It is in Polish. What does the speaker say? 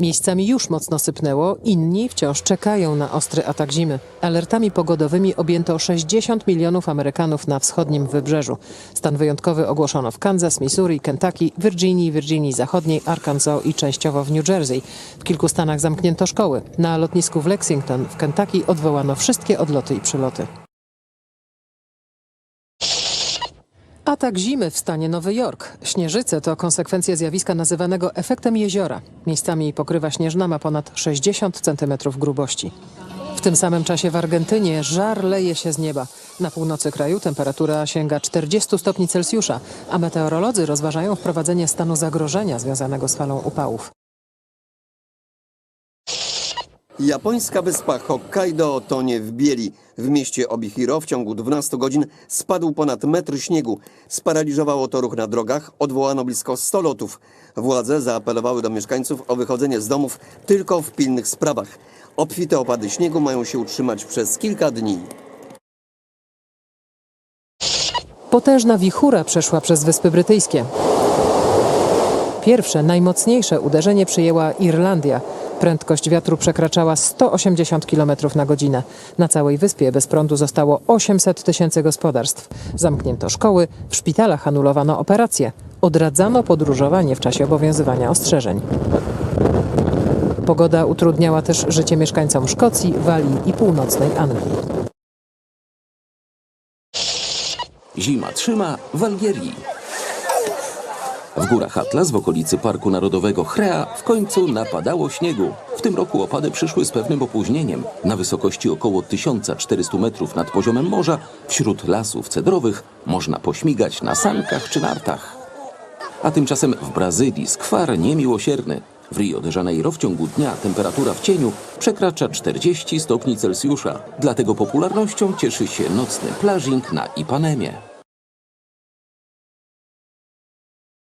Miejscami już mocno sypnęło, inni wciąż czekają na ostry atak zimy. Alertami pogodowymi objęto 60 milionów Amerykanów na wschodnim wybrzeżu. Stan wyjątkowy ogłoszono w Kansas, Missouri, Kentucky, Virginii, Virginii Zachodniej, Arkansas i częściowo w New Jersey. W kilku stanach zamknięto szkoły. Na lotnisku w Lexington w Kentucky odwołano wszystkie odloty i przyloty. Atak zimy w stanie Nowy Jork. Śnieżyce to konsekwencja zjawiska nazywanego efektem jeziora. Miejscami pokrywa śnieżna ma ponad 60 cm grubości. W tym samym czasie w Argentynie żar leje się z nieba. Na północy kraju temperatura sięga 40 stopni Celsjusza, a meteorolodzy rozważają wprowadzenie stanu zagrożenia związanego z falą upałów. Japońska wyspa Hokkaido tonie w bieli. W mieście Obihiro w ciągu 12 godzin spadł ponad metr śniegu. Sparaliżowało to ruch na drogach, odwołano blisko 100 lotów. Władze zaapelowały do mieszkańców o wychodzenie z domów tylko w pilnych sprawach. Obfite opady śniegu mają się utrzymać przez kilka dni. Potężna wichura przeszła przez Wyspy Brytyjskie. Pierwsze, najmocniejsze uderzenie przyjęła Irlandia. Prędkość wiatru przekraczała 180 km na godzinę. Na całej wyspie bez prądu zostało 800 tysięcy gospodarstw. Zamknięto szkoły, w szpitalach anulowano operacje. Odradzano podróżowanie w czasie obowiązywania ostrzeżeń. Pogoda utrudniała też życie mieszkańcom Szkocji, Walii i północnej Anglii. Zima trzyma w Algierii. W górach Atlas w okolicy Parku Narodowego Chrea w końcu napadało śniegu. W tym roku opady przyszły z pewnym opóźnieniem. Na wysokości około 1400 metrów nad poziomem morza, wśród lasów cedrowych, można pośmigać na sankach czy nartach. A tymczasem w Brazylii skwar niemiłosierny. W Rio de Janeiro w ciągu dnia temperatura w cieniu przekracza 40 stopni Celsjusza. Dlatego popularnością cieszy się nocny plażing na Ipanemie.